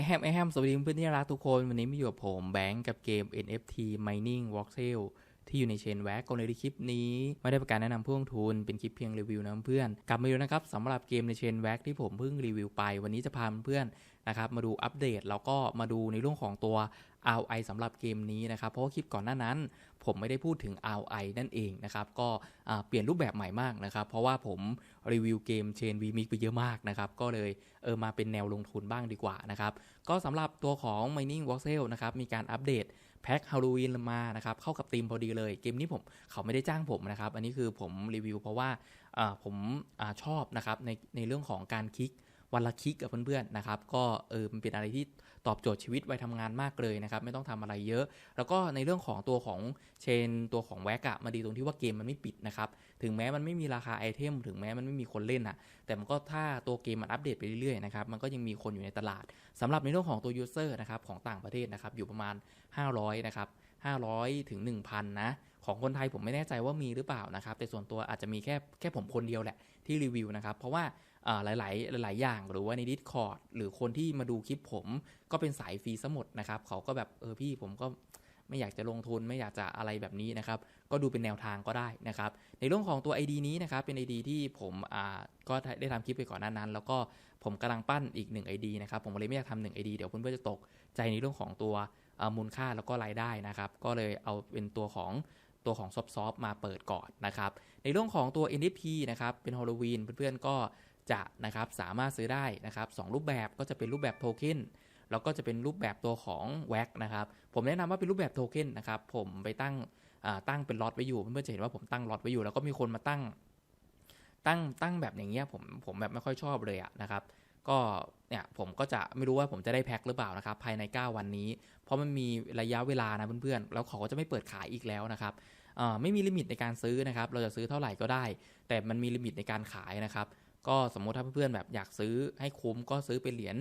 ไอแฮมไอแฮมสวัสดีเพื่อนที่รักทุกคน วันนี้มาอยู่กับผมแบงก์กับเกม NFT Mining Voxel ที่อยู่ในเชนแวกก็เลยที่คลิปนี้ ไม่ได้ประกาศแนะนำเพื่องทุน เป็นคลิปเพียงรีวิวนะเพื่อน กลับมาอยู่นะครับสำหรับเกมในเชนแวกที่ผมเพิ่งรีวิวไป วันนี้จะพาเพื่อน นะครับมาดูอัปเดตแล้วก็มาดูในเรื่องของตัว ROI สำหรับเกมนี้นะครับ เพราะว่าคลิปก่อนหน้านั้น ผมไม่ได้พูดถึง ROI นั่นเองนะครับ ก็เปลี่ยนรูปแบบใหม่มากนะครับ เพราะว่าผมรีวิวเกม Chain V Mix ไปเยอะมากนะครับ ก็เลยเออมาเป็นแนวลงทุนบ้างดีกว่านะครับ ก็สำหรับตัวของ Mining Voxel นะครับ มีการอัปเดตแพ็คฮาโลวีนมานะครับ เข้ากับธีมพอดีเลย เกมนี้ผมเขาไม่ได้จ้างผมนะครับ อันนี้คือผมรีวิวเพราะว่าผมอชอบนะครับในในเรื่องของการคลิก วันละคลิกกับเพื่อนๆนะครับ ก็เออมันเป็นอะไรที่ตอบโจทย์ชีวิตวัยทำงานมากเลยนะครับ ไม่ต้องทำอะไรเยอะ แล้วก็ในเรื่องของตัวของเชนตัวของแว็กอะมาดีตรงที่ว่าเกมมันไม่ปิดนะครับ ถึงแม้มันไม่มีราคาไอเทมถึงแม้มันไม่มีคนเล่นอะแต่มันก็ถ้าตัวเกมมันอัปเดตไปเรื่อยๆนะครับมันก็ยังมีคนอยู่ในตลาดสำหรับในเรื่องของตัวยูเซอร์นะครับของต่างประเทศนะครับอยู่ประมาณ 500นะครับ500ถึง1,000นะของคนไทยผมไม่แน่ใจว่ามีหรือเปล่านะครับ แต่ส่วนตัวอาจจะมีแค่แค่ผมคนเดียวแหละที่รีวิวนะครับ เพราะว่า หลายๆ หลาย ๆ อย่างหรือว่าใน Discord หรือคนที่มาดูคลิปผมก็เป็นสายฟรีซะหมดนะครับเขาก็แบบเออพี่ผมก็ไม่อยากจะลงทุนไม่อยากจะอะไรแบบนี้นะครับ ก็ดูเป็นแนวทางก็ได้นะครับ ในเรื่องของตัว ID นี้นะครับ เป็น ID ที่ผมอ่าก็ได้ทำคลิปไปก่อนหน้านั้น แล้วก็ผมกำลังปั้นอีก 1 ID นะครับ ผมเลยไม่อยากทำหนึ่ง ID เดี๋ยวเพื่อนๆจะตกใจในเรื่องของตัวมูลค่าแล้วก็รายได้นะครับ ก็เลยเอาเป็นตัวของตัวของซอฟต์มาเปิดก่อนนะครับ ในเรื่องของตัว NFT นะครับ เป็นฮอล l วีนเพื่อนๆก็ จะนะครับสามารถซื้อได้นะครับสองรูปแบบก็จะเป็นรูปแบบโทเค็นแล้วก็จะเป็นรูปแบบตัวของแว็กนะครับ ผมแนะนำว่าเป็นรูปแบบโทเค็นนะครับ ผมไปตั้งตั้งเป็นล็อตไว้อยู่ เพื่อนๆจะเห็นว่าผมตั้งล็อตไว้อยู่ แล้วก็มีคนมาตั้ง ตั้งตั้งแบบอย่างเงี้ยผมผมแบบไม่ค่อยชอบเลยอะนะครับ ก็เนี่ยผมก็จะไม่รู้ว่าผมจะได้แพ็คหรือเปล่านะครับ ภายใน 9 วันนี้ เพราะมันมีระยะเวลานะเพื่อนๆแล้วเขาก็จะไม่เปิดขายอีกแล้วนะครับไม่มีลิมิตในการซื้อนะครับ เราจะซื้อเท่าไหร่ก็ได้ แต่มันมีลิมิตในการขายนะครับ ก็สมมติถ้าเพื่อนๆแบบอยากซื้อให้คุ้มก็ซื้อเป็นเหรียญ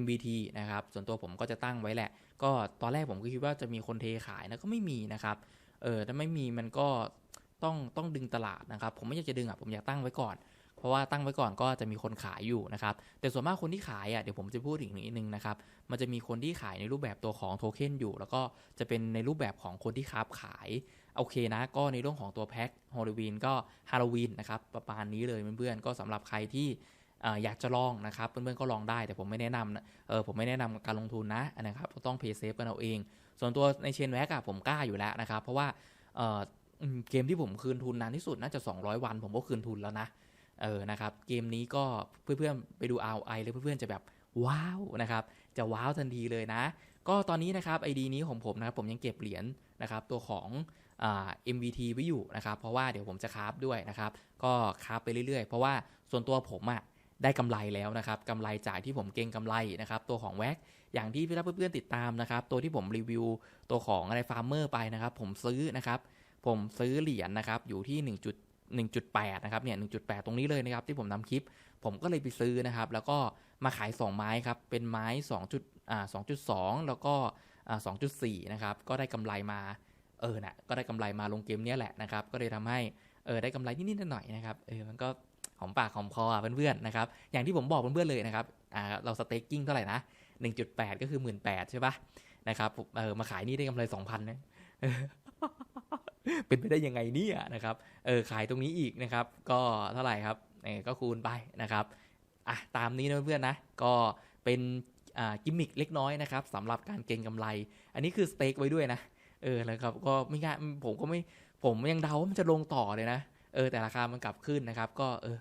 MBT นะครับ ส่วนตัวผมก็จะตั้งไว้แหละ ก็ตอนแรกผมก็คิดว่าจะมีคนเทขายนะก็ไม่มีนะครับเออถ้าไม่มีมันก็ต้องต้องดึงตลาดนะครับ ผมไม่อยากจะดึงอะผมอยากตั้งไว้ก่อน เพราะว่าตั้งไว้ก่อนก็จะมีคนขายอยู่นะครับ แต่ส่วนมากคนที่ขายอะเดี๋ยวผมจะพูดอีกนิดนึงนะครับ มันจะมีคนที่ขายในรูปแบบตัวของโทเค็นอยู่ แล้วก็จะเป็นในรูปแบบของคนที่ค้าขาย โอเคนะ ก็ในเรื่องของตัวแพ็คฮอล l วีนก็ฮาโลวีนนะครับประมาณนี้เลยเพื่อนๆก็สำหรับใครที่อยากจะลองนะครับ เพื่อนๆก็ลองได้แต่ผมไม่แนะนำนะเออผมไม่แนะนำการลงทุนนะนะครับต้องเพย์เซฟกันเอาเอง ส่วนตัวในเชนแว็กอะผมกล้าอยู่แล้วนะครับ เพราะว่าเเกมที่ผมคืนทุนนานที่สุดน่าจะ 200 วัน ผมก็คืนทุนแล้วนะเออนะครับเกมนี้ก็เพื่อนๆไปดู ROI เลยเพื่อนๆจะแบบว้าวนะครับจะว้าวทันทีเลยนะ ก็ตอนนี้นะครับ ID นี้ของผมนะครับผมยังเก็บเหรียญนะครับตัวของ MVT ไว้อยู่นะครับเพราะว่าเดี๋ยวผมจะคราฟด้วยนะครับก็คราฟไปเรื่อยๆ เพราะว่าส่วนตัวผมอะได้กำไรแล้วนะครับกำไรจากที่ผมเก็งกำไรนะครับตัวของแว็กอย่างที่ถ้าเพื่อนๆติดตามนะครับตัวที่ผมรีวิวตัวของอะไรฟาร์มเมอร์ไปนะครับผมซื้อนะครับผมซื้อเหรียญนะครับอยู่ที่ 1 1.8 นะครับเนี่ย 1.8 ตรงนี้เลยนะครับที่ผมนำคลิป ผมก็เลยไปซื้อนะครับ แล้วก็มาขาย 2 ไม้ครับ เป็นไม้2จุดอ่า2.2 แล้วก็อ่า2.4 นะครับ ก็ได้กำไรมา เออนะก็ได้กำไรมาลงเกมเนี้ยแหละนะครับ ก็เลยทำให้เออได้กำไรนิดๆหน่อยๆนะครับเออมันก็หอมปากหอมคออะเพื่อนๆนะครับ อย่างที่ผมบอกเพื่อนๆเลยนะครับอ่าเราสเต็กกิ้งเท่าไหร่นะ1.8 ก็คือ 18,000ใช่ปะนะครับเออมาขายนี่ได้กำไร 2,000นะเออเป็นไปได้ยังไงเนี่ยนะครับเออขายตรงนี้อีกนะครับ ก็เท่าไหร่ครับเออก็คูณไปนะครับอะตามนี้นะเพื่อนๆนะ ก็เป็นอ่ากิมมิคเล็กน้อยนะครับสำหรับการเก็งกำไร อันนี้คือสเต็กไว้ด้วยนะ เออแล้วครับ ก็ไม่ง่ายผมก็ไม่ผมยังเดาว่ามันจะลงต่อเลยนะ เออแต่ราคามันกลับขึ้นนะครับ ก็เออ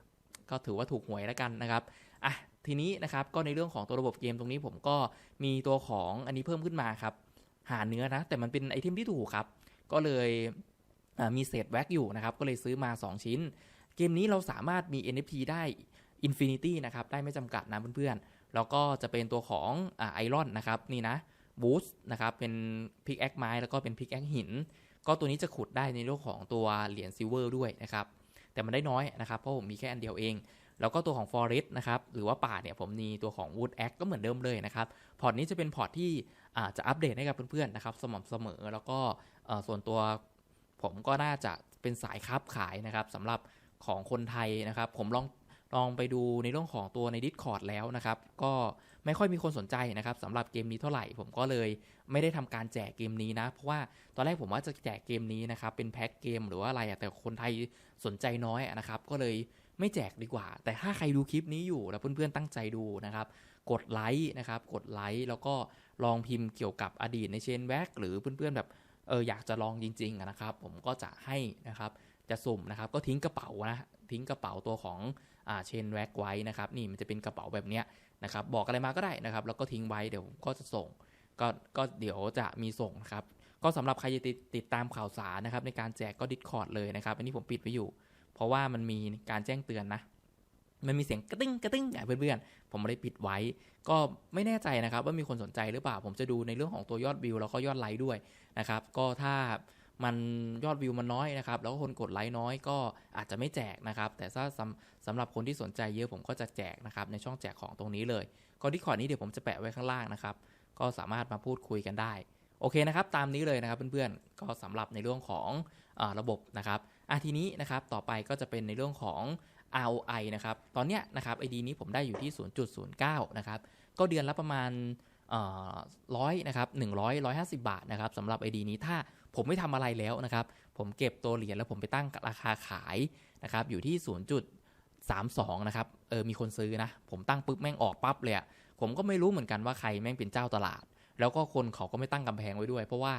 ก็ถือว่าถูกหวยแล้วกันนะครับอะทีนี้นะครับก็ในเรื่องของตัวระบบเกมตรงนี้ผมก็มีตัวของอันนี้เพิ่มขึ้นมาครับ หาเนื้อนะ แต่มันเป็นไอเทมที่ถูกครับ ก็เลยมีเศษแว็กอยู่นะครับ ก็เลยซื้อมา 2 ชิ้น เกมนี้เราสามารถมี NFT ได้ Infinity นะครับ ได้ไม่จำกัดนะเพื่อนๆ แล้วก็จะเป็นตัวของไอรอนนะครับ นี่นะ บูสต์นะครับเป็นพิกแอคไม้แล้วก็เป็นพิกแอคหิน ก็ตัวนี้จะขุดได้ในเรื่องของตัวเหรียญซิลเวอร์ด้วยนะครับแต่มันได้น้อยนะครับเพราะผมมีแค่อันเดียวเอง แล้วก็ตัวของ Forest นะครับหรือว่าป่าเนี่ยผมมีตัวของ Wood Axe ก็เหมือนเดิมเลยนะครับพอร์ตนี้จะเป็นพอร์ตที่จะอัปเดตให้กับเพื่อนๆนะครับสม่ำเสมอแล้วก็ส่วนตัวผมก็น่าจะเป็นสายค้าขายนะครับสำหรับของคนไทยนะครับ ผมลอง ลองไปดูในเรื่องของตัวใน Discord แล้วนะครับ ก็ไม่ค่อยมีคนสนใจนะครับสำหรับเกมนี้เท่าไหร่ ผมก็เลยไม่ได้ทำการแจกเกมนี้นะ เพราะว่าตอนแรกผมว่าจะแจกเกมนี้นะครับ เป็นแพ็คเกมหรือว่าอะไรแต่คนไทยสนใจน้อยนะครับ ก็เลยไม่แจกดีกว่า แต่ถ้าใครดูคลิปนี้อยู่แล้วเพื่อนๆตั้งใจดูนะครับ กดไลค์นะครับ กดไลค์แล้วก็ลองพิมพ์เกี่ยวกับอดีตในเชนแว็กหรือเพื่อนๆแบบเอออยากจะลองจริงๆนะครับ ผมก็จะให้นะครับจะสุ่มนะครับ ก็ทิ้งกระเป๋านะทิ้งกระเป๋าตัวของ เชนแว็กไว้นะครับนี่มันจะเป็นกระเป๋าแบบเนี้ยนะครับบอกอะไรมาก็ได้นะครับ แล้วก็ทิ้งไว้เดี๋ยวก็จะส่งก็ก็เดี๋ยวจะมีส่งนะครับก็สำหรับใครจะติดติดตามข่าวสารนะครับในการแจกก็ดิสคอร์ดเลยนะครับอันนี้ผมปิดไว้อยู่ เพราะว่ามันมีการแจ้งเตือนนะมันมีเสียงกระติ้งกระติ้งอะเพื่อนๆ ผมไม่ได้ปิดไว้ ก็ไม่แน่ใจนะครับว่ามีคนสนใจหรือเปล่า ผมจะดูในเรื่องของตัวยอดวิวแล้วก็ยอดไลค์ด้วยนะครับ ก็ถ้า มันยอดวิวมันน้อยนะครับ แล้วก็คนกดไลค์น้อยก็อาจจะไม่แจกนะครับ แต่ถ้าสำสำหรับคนที่สนใจเยอะผมก็จะแจกนะครับ ในช่องแจกของตรงนี้เลย ก็ดิสคอร์ดนี้เดี๋ยวผมจะแปะไว้ข้างล่างนะครับ ก็สามารถมาพูดคุยกันได้ โอเคนะครับ ตามนี้เลยนะครับเพื่อนๆ ก็สำหรับในเรื่องของอระบบนะครับอะทีนี้นะครับ ต่อไปก็จะเป็นในเรื่องของ ROI นะครับ ตอนเนี้ยนะครับ ID นี้ผมได้อยู่ที่ 0.09 นะครับ ก็เดือนละประมาณร้อยนะครับ100 150บาทนะครับสำหรับ ID นี้ถ้า ผมไม่ทำอะไรแล้วนะครับ ผมเก็บตัวเหรียญแล้วผมไปตั้งราคาขายนะครับ อยู่ที่ 0.32 นะครับ เออ มีคนซื้อนะ ผมตั้งปุ๊บแม่งออกปั๊บเลยผมก็ไม่รู้เหมือนกันว่าใครแม่งเป็นเจ้าตลาด แล้วก็คนเขาก็ไม่ตั้งกำแพงไว้ด้วย เพราะว่า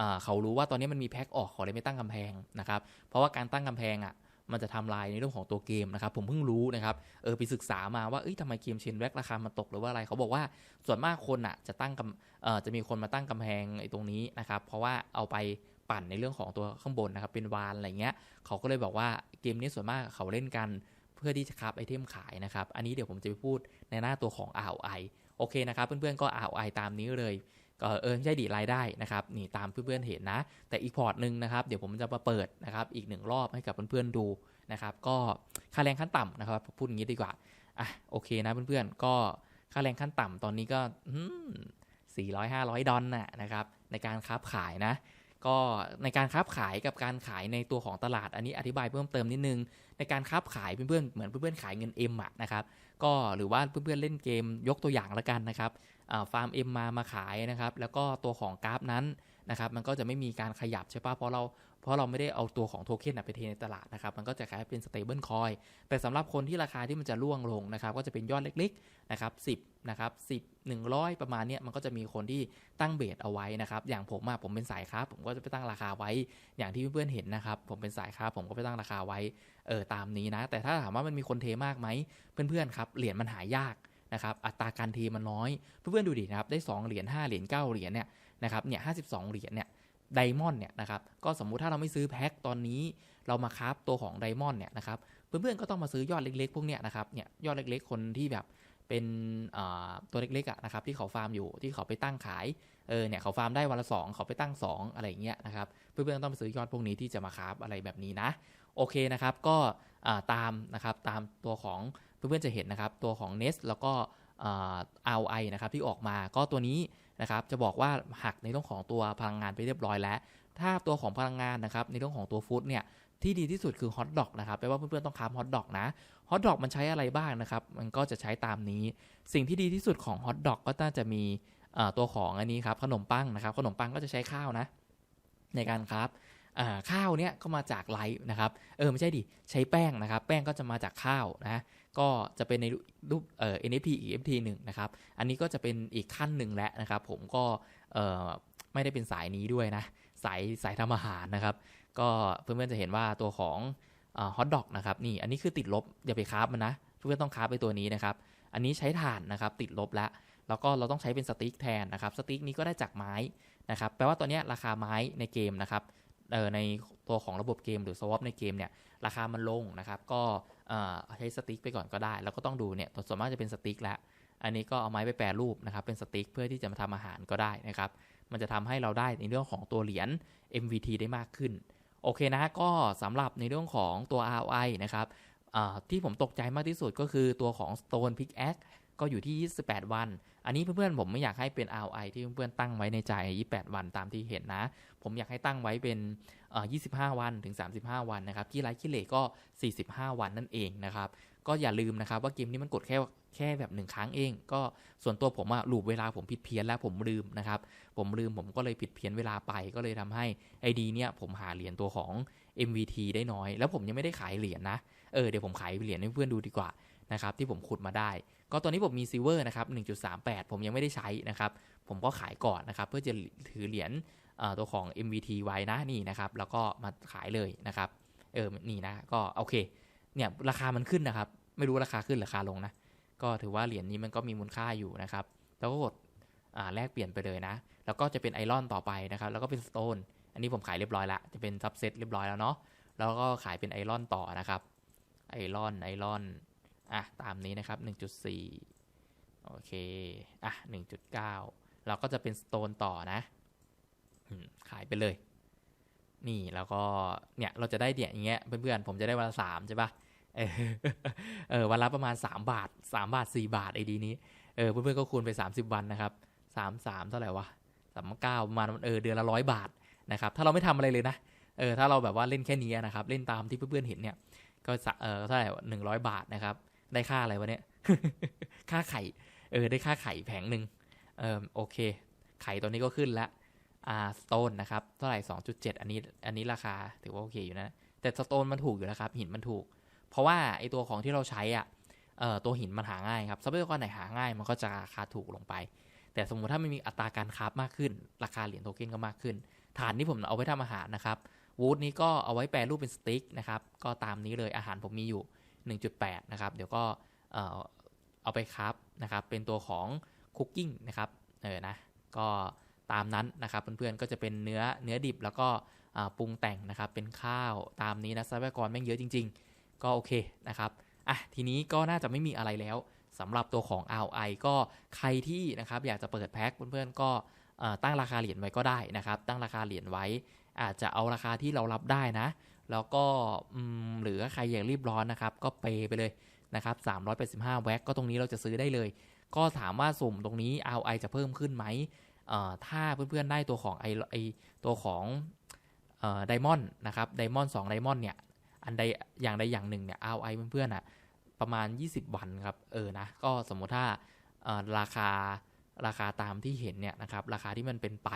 อ่าเขารู้ว่าตอนนี้มันมีแพ็คออกเขาเลยไม่ตั้งกำแพงนะครับ เพราะว่าการตั้งกำแพงอะ มันจะทำลายในเรื่องของตัวเกมนะครับ ผมเพิ่งรู้นะครับ เออไปศึกษามาว่าเอ้ยทำไมเกมเชนแว็กราคามันตกหรือว่าอะไรเขาบอกว่าส่วนมากคนอะจะตั้งกำเอ่อจะมีคนมาตั้งกำแพงไอ้ตรงนี้นะครับ เพราะว่าเอาไปปั่นในเรื่องของตัวข้างบนนะครับ เป็นวานอะไรเงี้ยเขาก็เลยบอกว่าเกมนี้ส่วนมากเขาเล่นกันเพื่อที่จะคับไอเทมขายนะครับ อันนี้เดี๋ยวผมจะไปพูดในหน้าตัวของ ROI โอเคนะครับ เพื่อนๆก็ ROI ตามนี้เลย เออไม่ใช่ดีรายได้นะครับนี่ตามเพื่อนๆเห็นนะ แต่อีกพอร์ตหนึ่งนะครับเดี๋ยวผมจะมาเปิดนะครับอีกหนึ่งรอบให้กับเพื่อนๆดูนะครับก็ค่าแรงขั้นต่ำนะครับพูดอย่างนี้ดีกว่าอะโอเคนะเพื่อนๆ ก็ค่าแรงขั้นต่ำตอนนี้ก็สี่ร้อยห้าร้อยดอลน่ะนะครับในการค้าขายนะ ก็ในการค้าขายกับการขายในตัวของตลาดอันนี้อธิบายเพิ่มเติมนิดนึง ในการค้าขายเพื่อนๆเหมือนเพื่อนๆขายเงิน M อะนะครับก็หรือว่าเพื่อนๆเล่นเกมยกตัวอย่างละกันนะครับฟาร์มเอ็มามาขายนะครับแล้วก็ตัวของกราฟนั้นนะครับมันก็จะไม่มีการขยับใช่ปะเพราะเรา เพราะเราไม่ได้เอาตัวของโทเค็นไปเทในตลาดนะครับ มันก็จะคล้ายเป็น stable coin แต่สำหรับคนที่ราคาที่มันจะร่วงลงนะครับ ก็จะเป็นยอดเล็กๆนะครับ10นะครับ10 100 ประมาณเนี้ยมันก็จะมีคนที่ตั้งเบสเอาไว้นะครับ อย่างผมอะผมเป็นสายค้าผมก็จะไปตั้งราคาไว้ อย่างที่เพื่อนๆเห็นนะครับ ผมเป็นสายค้าผมก็ไปตั้งราคาไว้เออตามนี้นะ แต่ถ้าถามว่ามันมีคนเทมากไหมเพื่อนๆครับเหรียญมันหายากนะครับอัตราการเทมันน้อย เพื่อนๆดูดินะครับได้ 2 เหรียญ5เหรียญ9เหรียญเนี่ยนะครับเนี่ย52เหรียญเนี่ย ไดมอนด์เนี่ยนะครับก็สมมุติถ้าเราไม่ซื้อแพ็คตอนนี้เรามาคราฟตัวของไดมอนด์เนี่ยนะครับเพื่อนๆก็ต้องมาซื้อยอดเล็กๆ พวกเนี้ยนะครับเนี่ยยอดเล็กๆ คนที่แบบเป็นตัวเล็กๆะนะครับที่เขาฟาร์มอยู่ที่เขาไปตั้งขายเออเนี่ยเขาฟาร์มได้วันละ 2 เขาไปตั้ง 2 อะไรเงี้ยนะครับเพื่อนๆต้องไปซื้อยอดพวกนี้ที่จะมาคราฟอะไรแบบนี้นะโอเคนะครับก็ตามนะครับตามตัวของเพื่อนๆจะเห็นนะครับตัวของ Nest แล้วก็ ROI นะครับที่ออกมาก็ตัวนี้ นะครับจะบอกว่าหักในเรื่องของตัวพลังงานไปเรียบร้อยแล้ว ถ้าตัวของพลังงานนะครับในเรื่องของตัวฟู้ดเนี่ยที่ดีที่สุดคือฮอทดอกนะครับแปลว่าเพื่อนๆต้องคาร์ฮอทดอกนะฮอทดอกมันใช้อะไรบ้างนะครับ มันก็จะใช้ตามนี้ สิ่งที่ดีที่สุดของฮอทดอกก็น่าจะมีตัวของอันนี้ครับขนมปังนะครับขนมปังก็จะใช้ข้าวนะ ในการครับข้าวเนี้ยก็มาจากไลท์นะครับเออไม่ใช่ดิใช้แป้งนะครับ แป้งก็จะมาจากข้าวนะ ก็จะเป็นในรูปเอ่อ NFT EFT 1นะครับ อันนี้ก็จะเป็นอีกขั้นหนึ่งแล้วนะครับ ผมก็เอ่อไม่ได้เป็นสายนี้ด้วยนะ สายสายทำอาหารนะครับ ก็เพื่อนๆจะเห็นว่าตัวของฮอทดอกนะครับนี่อันนี้คือติดลบอย่าไปคาบมันนะ เพื่อนๆต้องคาบไปตัวนี้นะครับ อันนี้ใช้ถ่านนะครับติดลบแล้ว แล้วก็เราต้องใช้เป็นสติ๊กแทนนะครับ สติ๊กนี้ก็ได้จากไม้นะครับ แปลว่าตัวนี้ราคาไม้ในเกมนะครับ ในตัวของระบบเกมหรือสวอปในเกมเนี่ยราคามันลงนะครับ ก็ใช้สติ๊กไปก่อนก็ได้ แล้วก็ต้องดูเนี่ยส่วนมากจะเป็นสติ๊กแล้วอันนี้ก็เอาไม้ไปแปรรูปนะครับ เป็นสติ๊กเพื่อที่จะมาทำอาหารก็ได้นะครับ มันจะทำให้เราได้ในเรื่องของตัวเหรียญ MVT ได้มากขึ้น โอเคนะ ก็สำหรับในเรื่องของตัว ROI นะครับที่ผมตกใจมากที่สุดก็คือตัวของ Stone Pickaxe ก็อยู่ที่ 28 วัน อันนี้เพื่อนๆผมไม่อยากให้เป็น ROI ที่เพื่อนๆตั้งไว้ในใจ 28 วันตามที่เห็นนะ ผมอยากให้ตั้งไว้เป็น25 วันถึง 35 วันนะครับที่ไลท์คิเลก็ 45 วันนั่นเองนะครับ ก็อย่าลืมนะครับว่าเกมนี้มันกดแค่แค่แบบหนึ่งครั้งเอง ก็ส่วนตัวผมอะลูปเวลาผมผิดเพี้ยนแล้วผมลืมนะครับ ผมลืมผมก็เลยผิดเพี้ยนเวลาไปก็เลยทำให้ไอดีเนี่ยผมหาเหรียญตัวของ MVT ได้น้อย แล้วผมยังไม่ได้ขายเหรียญนะ เออเดี๋ยวผมขายเหรียญให้เพื่อนดูดีกว่า นะครับที่ผมขุดมาได้ ก็ตอนนี้ผมมีซิลเวอร์นะครับ 1.38 ผมยังไม่ได้ใช้นะครับ ผมก็ขายก่อนนะครับ เพื่อจะถือเหรียญตัวของ MVT ไว้นะนี่นะครับ แล้วก็มาขายเลยนะครับเออนี่นะก็โอเคเนี่ยราคามันขึ้นนะครับ ไม่รู้ราคาขึ้นหรือราคาลงนะก็ถือว่าเหรียญนี้มันก็มีมูลค่าอยู่นะครับ แล้วก็กดแลกเปลี่ยนไปเลยนะ แล้วก็จะเป็นไอรอนต่อไปนะครับ แล้วก็เป็นสโตนอันนี้ผมขายเรียบร้อยละจะเป็นซับเซตเรียบร้อยแล้วเนาะแล้วก็ขายเป็นไอรอนต่อนะครับไอรอนไอรอน อะตามนี้นะครับ 1.4 โอเค อะ 1.9 เราก็จะเป็นสโตนต่อนะ ขายไปเลย นี่แล้วก็ เนี่ย เราจะได้เนี่ยอย่างเงี้ย เพื่อนๆ ผมจะได้วันละสามใช่ปะเออเออ วันละประมาณ 3 บาท 3 บาท 4 บาทไอดีนี้ เออ เพื่อนๆ ก็คูณไป 30 วันนะครับ 3 3 เท่าไหร่วะสามเก้าประมาณเออ เดือนละร้อยบาทนะครับ ถ้าเราไม่ทำอะไรเลยนะ เออ ถ้าเราแบบว่าเล่นแค่นี้นะครับ เล่นตามที่เพื่อนๆ เห็นเนี่ย ก็เออเท่าไหร่หนึ่งร้อยบาทนะครับ ได้ค่าอะไรวะเนี่ย ค่าไข่ เออ ได้ค่าไข่แผงหนึ่งเออโอเค ไข่ตัวนี้ก็ขึ้นละอ่าสโตนนะครับ เท่าไหร่สองจุดเจ็ดอันนี้ อันนี้ราคาถือว่าโอเคอยู่นะ แต่สโตนมันถูกอยู่แล้วครับ หินมันถูก เพราะว่าไอตัวของที่เราใช้อะ เอ่อ ตัวหินมันหาง่ายครับทรัพยากรไหนหาง่ายมันก็จะราคาถูกลงไป แต่สมมติถ้ามันมีอัตราการคราฟมากขึ้น ราคาเหรียญโทเค็นก็มากขึ้น ฐานที่ผมเอาไว้ทำอาหารนะครับ วูดนี้ก็เอาไว้แปรรูปเป็นสติ๊กนะครับ ก็ตามนี้เลย อาหารผมมีอยู่ 1.8 นะครับ เดี๋ยวก็เออเอาไปครับนะครับ เป็นตัวของคุกกิ้งนะครับเออนะก็ตามนั้นนะครับเพื่อนๆก็จะเป็นเนื้อเนื้อดิบแล้วก็ปรุงแต่งนะครับเป็นข้าวตามนี้นะทรัพยากรแม่งเยอะจริง ๆ ก็โอเคนะครับอะทีนี้ก็น่าจะไม่มีอะไรแล้วสำหรับตัวของ ROI ก็ใครที่นะครับอยากจะเปิดแพ็คเพื่อนๆก็ตั้งราคาเหรียญไว้ก็ได้นะครับ ตั้งราคาเหรียญไว้ อาจจะเอาราคาที่เรารับได้นะ แล้วก็หรือใครอยากรีบร้อนนะครับ ก็เปไปเลยนะครับ385 แว็กก็ตรงนี้เราจะซื้อได้เลย ก็ถามว่าสุ่มตรงนี้ ROI จะเพิ่มขึ้นไหมเอ่อถ้าเพื่อนๆได้ตัวของไอไอตัวของเอ่อไดมอนด์นะครับไดมอนด์2ไดมอนด์เนี่ย อันใดอย่างใดอย่างหนึ่งเนี่ย ROI เพื่อนๆอะประมาณ 20 วันครับ เออนะ ก็สมมติถ้าเอ่อราคาราคาตามที่เห็นเนี่ยนะครับ ราคาที่มันเป็นไป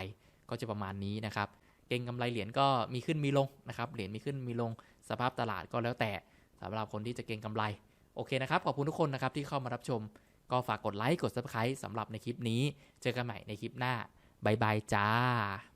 ก็จะประมาณนี้นะครับ เก็งกำไรเหรียญก็มีขึ้นมีลงนะครับ เหรียญมีขึ้นมีลงสภาพตลาดก็แล้วแต่สำหรับคนที่จะเก็งกำไร โอเคนะครับ ขอบคุณทุกคนนะครับที่เข้ามารับชม ก็ฝากกดไลค์กด subscribe สำหรับในคลิปนี้ เจอกันใหม่ในคลิปหน้าบายบายจ้า